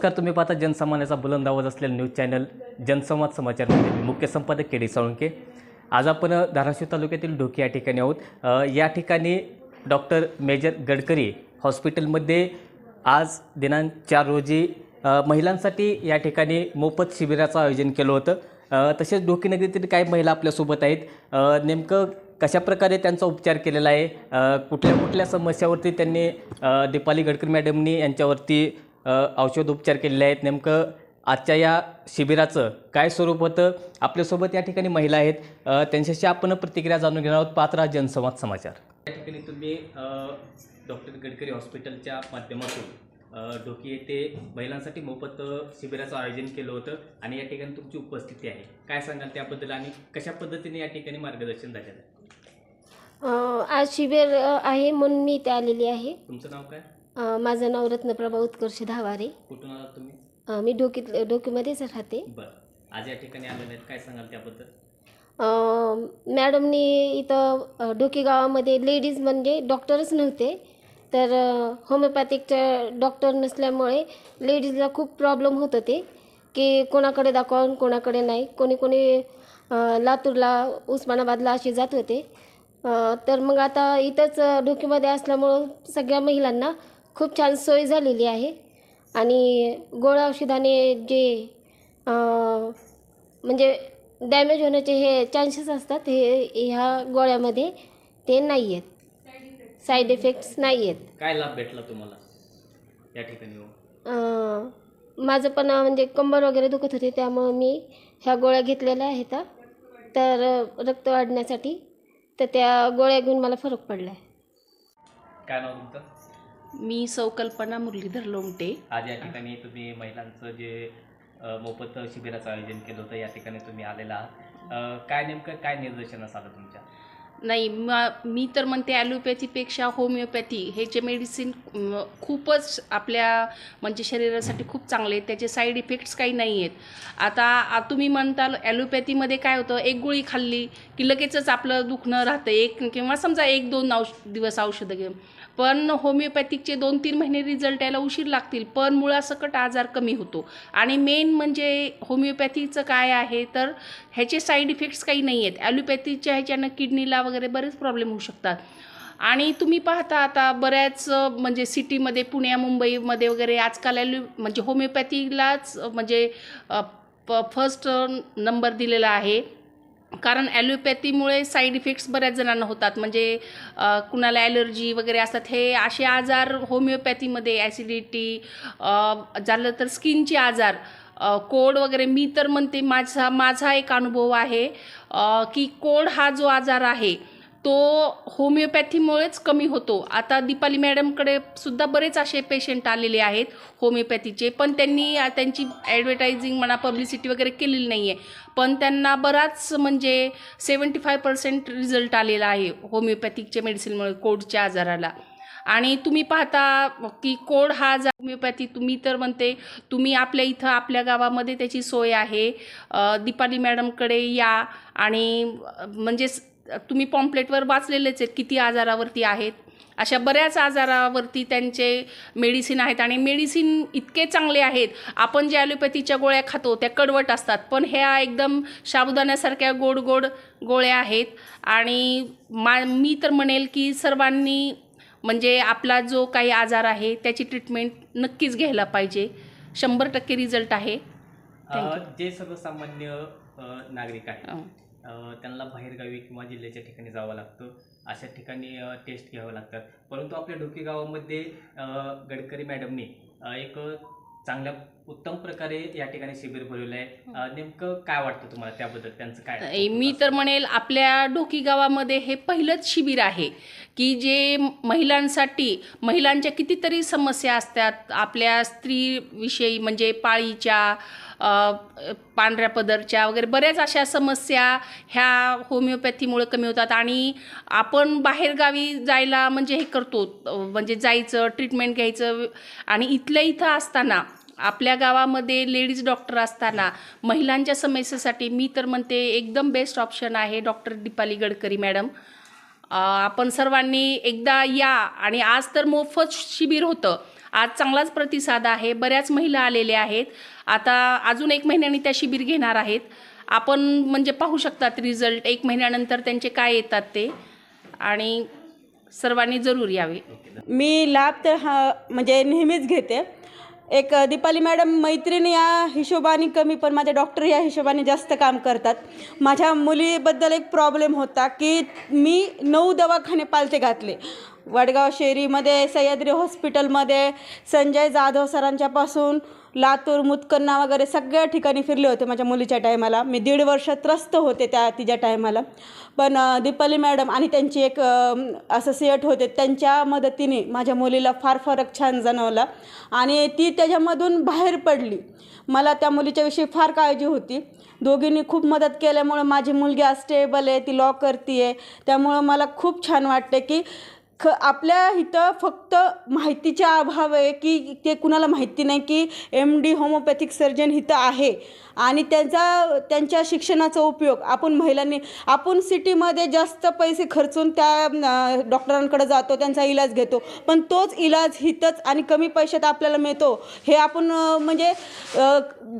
नमस्कार तुम्ही पाहता जनसामान्याचा बुलंद आवाज असलेला न्यूज चॅनल जनसंवाद समाचारमध्ये मी मुख्य संपादक के डी साळुंके आज आपण धाराशिव तालुक्यातील ढोकी या ठिकाणी आहोत. या ठिकाणी डॉक्टर मेजर गडकरी हॉस्पिटलमध्ये आज दिनांक चार रोजी महिलांसाठी या ठिकाणी मोफत शिबिराचं आयोजन केलं होतं. तसेच ढोकी नगरीतील काही महिला आपल्यासोबत आहेत. नेमकं कशा प्रकारे त्यांचा उपचार केलेला आहे? कुठल्या कुठल्या समस्यावरती त्यांनी दीपाली गडकरी मॅडमनी यांच्यावरती औषधोपचार केलेले आहेत. नेमकं आजच्या या शिबिराचं काय स्वरूप होतं? आपल्यासोबत या ठिकाणी महिला आहेत. त्यांच्याशी आपण प्रतिक्रिया जाणून घेणार आहोत. पात्रा जनसंवाद समाचार. या ठिकाणी तुम्ही डॉक्टर गडकरी हॉस्पिटलच्या माध्यमातून ढोकी येथे महिलांसाठी मोफत शिबिराचं आयोजन केलं होतं आणि या ठिकाणी तुमची उपस्थिती आहे. काय सांगाल त्याबद्दल आणि कशा पद्धतीने या ठिकाणी मार्गदर्शन झालेलं आहे? आज शिबिर आहे म्हणून मी इथे आलेली आहे. तुमचं नाव काय? अ, माझं नाव रत्नप्रभा उत्कर्ष धावारे. कुठून आलात तुम्ही? अ, मी डोकीत डोकीमध्येच राहते. बरं. आज या ठिकाणी आलेले आहेत. काय सांगाल त्याबद्दल? अ, मॅडमनी इथं अ, डोकी गावामध्ये लेडीज म्हणजे डॉक्टरच नव्हते. तर होमिओपॅथिकच्या डॉक्टर नसल्यामुळे लेडीजला खूप प्रॉब्लेम होत होते. की कोणाकडे दाखवावं कोणाकडे नाही. कोणी कोणी अ, लातूरला उस्मानाबादला असे जात होते. अ, तर मग आता इथंच अ, डोकीमध्ये असल्यामुळं सगळ्या महिलांना खूप छान सोय झालेली आहे. आणि गोळ्या औषधाने जे म्हणजे डॅमेज होण्याचे हे चान्सेस असतात हे ह्या गोळ्यामध्ये ते नाही आहेत साईड इफेक्ट्स नाही आहेत काय लाभ भेटला तुम्हाला या ठिकाणी येऊन? अं, माझं पण अं, म्हणजे कंबर वगैरे दुखत होते त्यामुळं मी ह्या गोळ्या घेतलेल्या आहेत. तर अं, रक्त वाढण्यासाठी तर त्या गोळ्या घेऊन मला फरक पडला आहे काय नाव तुमचं? मी सौ कल्पना मुरलीधर लोमटे आज या ठिकाणी तुम्ही महिलांचं जे अ, मोफत शिबिराचं आयोजन केलं होतं या ठिकाणी तुम्ही आलेला आहात. अ, काय नेमकं काय निदर्शनास आलं तुमच्या? नाही म- मी तर म्हणते ॲलोपॅथीपेक्षा होमिओपॅथी. हे जे मेडिसिन खूपच आपल्या म्हणजे शरीरासाठी खूप चांगले आहेत. त्याचे साईड इफेक्ट्स काही नाही आहेत. आता आ- तुम्ही म्हणताल ॲलोपॅथीमध्ये काय होतं? एक गोळी खाल्ली की लगेचच आपलं दुखणं राहतं. एक किंवा समजा एक दोन औष दिवस औषधं घेऊन. पण होमिओपॅथिकचे दोन तीन महिने रिझल्ट यायला उशीर लागतील. पण मुळासकट आजार कमी होतो. आणि मेन म्हणजे होमिओपॅथीचं काय आहे? तर ह्याचे साईड इफेक्ट्स काही नाही आहेत. ॲलोपॅथीच्या ह्याच्यानं किडनीला वगैरे बरेच प्रॉब्लेम होऊ शकतात. आणि तुम्ही पाहता आता बऱ्याच म्हणजे सिटीमध्ये पुण्या मुंबईमध्ये वगैरे आजकाल ॲलो म्हणजे होमिओपॅथीलाच म्हणजे म्हणजे फर्स्ट नंबर दिलेला आहे. कारण ॲलोपॅथीमुळे साईड इफेक्ट्स बऱ्याच जणांना होतात. म्हणजे कुणाला ॲलर्जी वगैरे असतात हे असे आजार होमिओपॅथीमध्ये ॲसिडिटी झालं तर स्किनचे आजार कोड वगैरे मी तर म्हणते माझा माझा एक अनुभव आहे की कोड हा जो आजार आहे तो होमिओपॅथीमुळेच कमी होतो. आता दीपाली मॅडमकडे सुद्धा बरेच असे पेशंट आलेले आहेत होमिओपॅथीचे पण त्यांनी त्यांची ॲडव्हर्टायझिंग म्हणा पब्लिसिटी वगैरे केलेली नाही आहे पण त्यांना बराच म्हणजे सेवन्टी फाय पर्सेंट रिझल्ट आलेला आहे होमिओपॅथिकच्या मेडिसिनमुळे कोडच्या आजाराला. आणि तुम्ही पाहता की कोड हा जा होमिओपॅथी तुम्ही तर म्हणते तुम्ही आपल्या इथं आपल्या गावामध्ये त्याची सोय आहे. दीपाली मॅडमकडे या आणि म्हणजे तुम्ही पॉम्पलेटवर वाचलेलेच आहेत किती आजारावरती आहेत. अशा बऱ्याच आजारावरती त्यांचे मेडिसिन आहेत आणि मेडिसिन इतके चांगले आहेत. आपण जे ॲलोपॅथीच्या गोळ्या खातो त्या कडवट असतात. पण ह्या एकदम साबुदाण्यासारख्या गोड गोड गोळ्या आहेत. आणि मा मी तर म्हणेल की सर्वांनी म्हणजे आपला जो काही आजार आहे त्याची ट्रीटमेंट नक्कीच घ्यायला पाहिजे. शंभर टक्के रिझल्ट आहे. जे सर्वसामान्य नागरिक आहेत अं. अ, त्यांना बाहेरगावी किंवा जिल्ह्याच्या ठिकाणी जावं लागतं. अशा ठिकाणी टेस्ट घ्यावं लागतात. परंतु आपल्या ढोकी गावामध्ये गडकरी मॅडमनी एक चांगल्या उत्तम प्रकारे या ठिकाणी शिबिर भरवलं आहे. अ, नेमकं काय वाटतं तुम्हाला त्याबद्दल? त्यांचं काय? मी तर म्हणेल आपल्या ढोकी गावामध्ये हे पहिलंच शिबिर आहे की जे महिलांसाठी महिलांच्या कितीतरी समस्या असतात. आपल्या स्त्रीविषयी म्हणजे पाळीच्या पांढऱ्या पदरच्या वगैरे बऱ्याच अशा समस्या ह्या होमिओपॅथीमुळे कमी होतात आणि आपण बाहेरगावी जायला म्हणजे हे करतो म्हणजे जायचं ट्रीटमेंट घ्यायचं आणि इथल्या इथं असताना आपल्या गावामध्ये लेडीज डॉक्टर असताना महिलांच्या समस्येसाठी मी तर म्हणते एकदम बेस्ट ऑप्शन आहे डॉक्टर दीपाली गडकरी मॅडम. आपण सर्वांनी एकदा या आणि आज तर मोफत शिबिर होतं. आज चांगलाच प्रतिसाद आहे बऱ्याच महिला आलेल्या आहेत. आता अजून एक महिन्याने त्या शिबिर घेणार आहेत. आपण म्हणजे पाहू शकतात रिझल्ट एक महिन्यानंतर त्यांचे काय येतात ते. आणि सर्वांनी जरूर यावे. मी लाभ तर हा म्हणजे नेहमीच घेते. एक दीपाली मॅडम मैत्रिणी या हिशोबाने कमी पण माझ्या डॉक्टर या हिशोबाने जास्त काम करतात. माझ्या मुलीबद्दल एक प्रॉब्लेम होता की मी नऊ दवाखाने पालथे घातले. वडगाव शेरीमध्ये सह्याद्री हॉस्पिटलमध्ये संजय जाधव सरांच्यापासून लातूर मुतकन्ना वगैरे सगळ्या ठिकाणी फिरले होते माझ्या मुलीच्या टायमाला. मी दीड वर्ष त्रस्त होते त्या तिच्या टायमाला. पण दीपाली मॅडम आणि त्यांची एक असोसिएट होते त्यांच्या मदतीने माझ्या मुलीला फार फरक छान जाणवला आणि ती त्याच्यामधून बाहेर पडली. मला त्या मुलीच्याविषयी फार काळजी होती. दोघींनी खूप मदत केल्यामुळं माझी मुलगी आज स्टेबल आहे ती लॉ करते आहे. त्यामुळं मला खूप छान वाटते की ख आपल्या इथं फक्त माहितीच्या अभाव आहे की ते कुणाला माहिती नाही की एम डी होमोपॅथिक सर्जन इथं आहे. आणि त्यांचा त्यांच्या शिक्षणाचा उपयोग आपण महिलांनी आपण सिटीमध्ये जास्त पैसे खर्चून त्या डॉक्टरांकडे जातो त्यांचा इलाज घेतो. पण तोच इलाज हितच आणि कमी पैशात आपल्याला मिळतो. हे आपण म्हणजे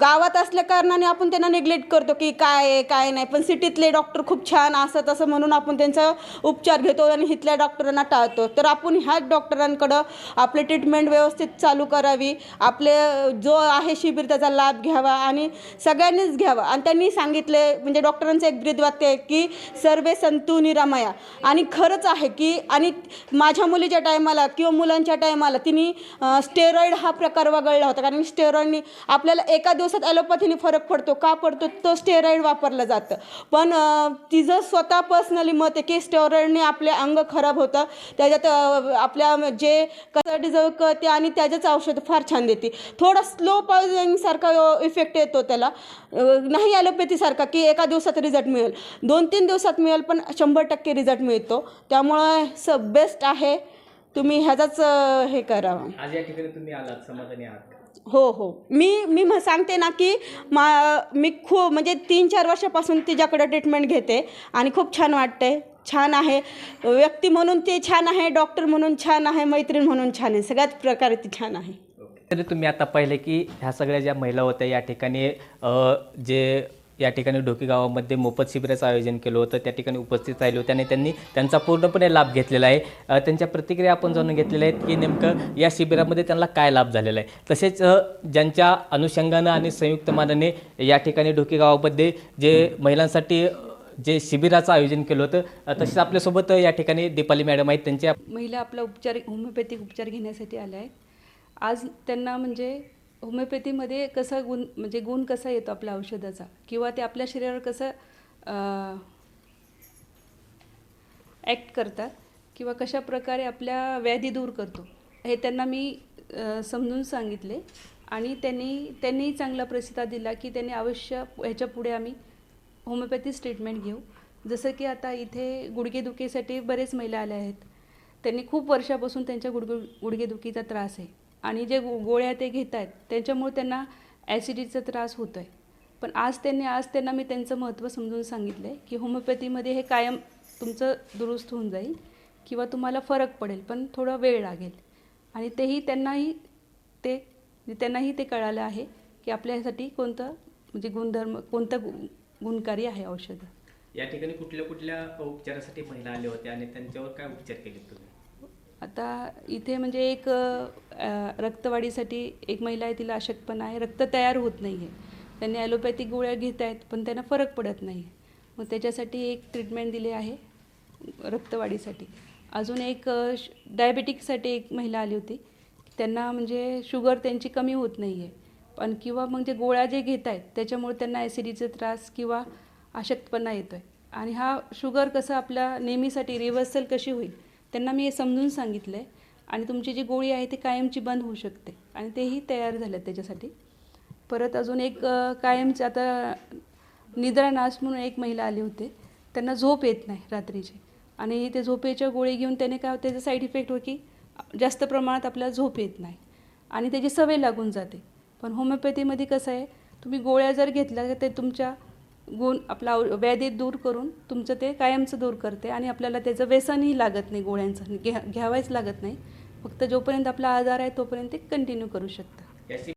गावात असल्या कारणाने आपण त्यांना निग्लेक्ट करतो की काय आहे काय नाही. पण सिटीतले डॉक्टर खूप छान असं तसं म्हणून आपण त्यांचा उपचार घेतो आणि इथल्या डॉक्टरांना टाळतो. तर आपण ह्याच डॉक्टरांकडं आपले ट्रीटमेंट व्यवस्थित चालू करावी. आपले जो आहे शिबिर त्याचा लाभ घ्यावा आणि सगळ्यांनीच घ्यावं. आणि त्यांनी सांगितले म्हणजे डॉक्टरांचं एक ब्रीदवाक्य आहे की सर्वे संतू निरामया. आणि खरंच आहे की आणि माझ्या मुलीच्या टायमाला किंवा मुलांच्या टायमाला तिने स्टेरॉईड हा प्रकार वगळला होता. कारण स्टेरॉईडनी आपल्याला एका दिवसात ॲलोपॅथीने फरक पडतो. का पडतो? तो स्टेरॉईड वापरलं जातं. पण तिचं स्वतः पर्सनली मत आहे की स्टेरॉईडने आपले अंग खराब होतं. त्याच्यात आपल्या जे कसं डिझर्व करते आणि त्याच्याच औषध फार छान देते. थोडा स्लो पॉयझनिंगसारखा इफेक्ट येतो त्याला. नाही ॲलोपॅथीसारखा की एका दिवसात रिझल्ट मिळेल. दोन तीन दिवसात मिळेल पण शंभर टक्के रिझल्ट मिळतो. त्यामुळं स बेस्ट आहे. तुम्ही ह्याचाच हे करावं आज या ठिकाणी तुम्ही आलात समाधानी आहात? हो हो. मी मी म सांगते ना की मा मी खूप म्हणजे तीन चार वर्षापासून तिच्याकडं ट्रीटमेंट घेते आणि खूप छान वाटते. छान आहे. व्यक्ती म्हणून ती छान आहे डॉक्टर म्हणून छान आहे मैत्रीण म्हणून छान आहे. सगळ्याच प्रकारे ती छान आहे. तरी तुम्ही आता पाहिले की ह्या सगळ्या ज्या महिला होत्या या ठिकाणी जे या ठिकाणी ढोकी गावामध्ये मोफत शिबिराचं आयोजन केलं होतं त्या ठिकाणी उपस्थित राहिले होते आणि त्यांनी त्यांचा पूर्णपणे लाभ घेतलेला आहे. त्यांच्या प्रतिक्रिया आपण जाणून घेतलेल्या आहेत की नेमकं या शिबिरामध्ये त्यांना काय लाभ झालेला आहे. तसेच ज्यांच्या अनुषंगानं आणि संयुक्त मानाने या ठिकाणी ढोकी गावामध्ये जे महिलांसाठी जे शिबिराचं आयोजन केलं होतं तसेच आपल्यासोबत या ठिकाणी दीपाली मॅडम आहेत. त्यांच्या महिला आपला उपचार होमिओपॅथिक उपचार घेण्यासाठी आल्या आहेत. आज त्यांना म्हणजे होमिओपॅथीमध्ये कसा गुण म्हणजे गुण कसा येतो आपल्या औषधाचा? किंवा ते आपल्या शरीरावर कसं ॲक्ट करतात? किंवा कशा प्रकारे आपल्या व्याधी दूर करतो? हे त्यांना मी समजून सांगितले. आणि त्यांनी त्यांनीही चांगला प्रतिसाद दिला की त्यांनी अवश्य ह्याच्या पुढे आम्ही होमिओपॅथीच ट्रीटमेंट घेऊ. जसं की आता इथे गुडघेदुखीसाठी बरेच महिला आल्या आहेत. त्यांनी खूप वर्षापासून त्यांच्या गुडघे गुडघेदुखीचा त्रास आहे. आणि जे गो गोळ्या ते घेत आहेत. त्यांच्यामुळे त्यांना ॲसिडीचा त्रास होतो आहे पण आज त्यांनी आज त्यांना मी त्यांचं महत्त्व समजून सांगितलं आहे की होमिओपॅथीमध्ये हे कायम तुमचं दुरुस्त होऊन जाईल किंवा तुम्हाला फरक पडेल पण थोडा वेळ लागेल. आणि तेही त्यांनाही ते त्यांनाही ते कळालं आहे की आपल्यासाठी कोणतं म्हणजे गुणधर्म कोणतं गु गुणकारी आहे औषधं. या ठिकाणी कुठल्या कुठल्या उपचारासाठी महिला आल्या होत्या आणि त्यांच्यावर काय उपचार केले तुम्ही? आता इथे म्हणजे एक रक्तवाढीसाठी एक महिला आहे तिला अशक्तपणा आहे. रक्त तयार होत नाही आहे त्यांनी ॲलोपॅथिक गोळ्या घेत आहेत पण त्यांना फरक पडत नाही मग त्याच्यासाठी एक ट्रीटमेंट दिली आहे रक्तवाढीसाठी. अजून एक श- डायबेटिकसाठी एक महिला आली होती. त्यांना म्हणजे शुगर त्यांची कमी होत नाही आहे पण किंवा मग जे गोळ्या जे घेत आहेत त्याच्यामुळे त्यांना ॲसिडीचा त्रास किंवा अशक्तपणा येतो आहे आणि हा शुगर कसं आपल्या नेहमीसाठी रिव्हर्सल कशी होईल? त्यांना मी हे समजून सांगितलं आहे आणि तुमची जी गोळी आहे ती कायमची बंद होऊ शकते. आणि तेही तयार झालं त्याच्यासाठी. परत अजून एक कायमचे कायमचं आता निद्रानाश म्हणून एक महिला आली होते. त्यांना झोप येत नाही रात्रीची. आणि ते झोपेच्या गोळी घेऊन त्याने काय त्याचं साईड इफेक्ट हो की जास्त प्रमाणात आपल्याला झोप येत नाही. आणि त्याची सवय लागून जाते. पण होमिओपॅथीमध्ये कसं आहे तुम्ही गोळ्या जर घेतल्या तर ते तुमच्या गुण आपला औ- व्याधी दूर करून तुमचं ते कायमचं दूर करते आणि आपल्याला त्याचं व्यसनही लागत नाही गोळ्यांचं. घ्या घ्यावायच लागत नाही. फक्त जोपर्यंत आपला आजार आहे तोपर्यंत ते कंटिन्यू करू शकतं.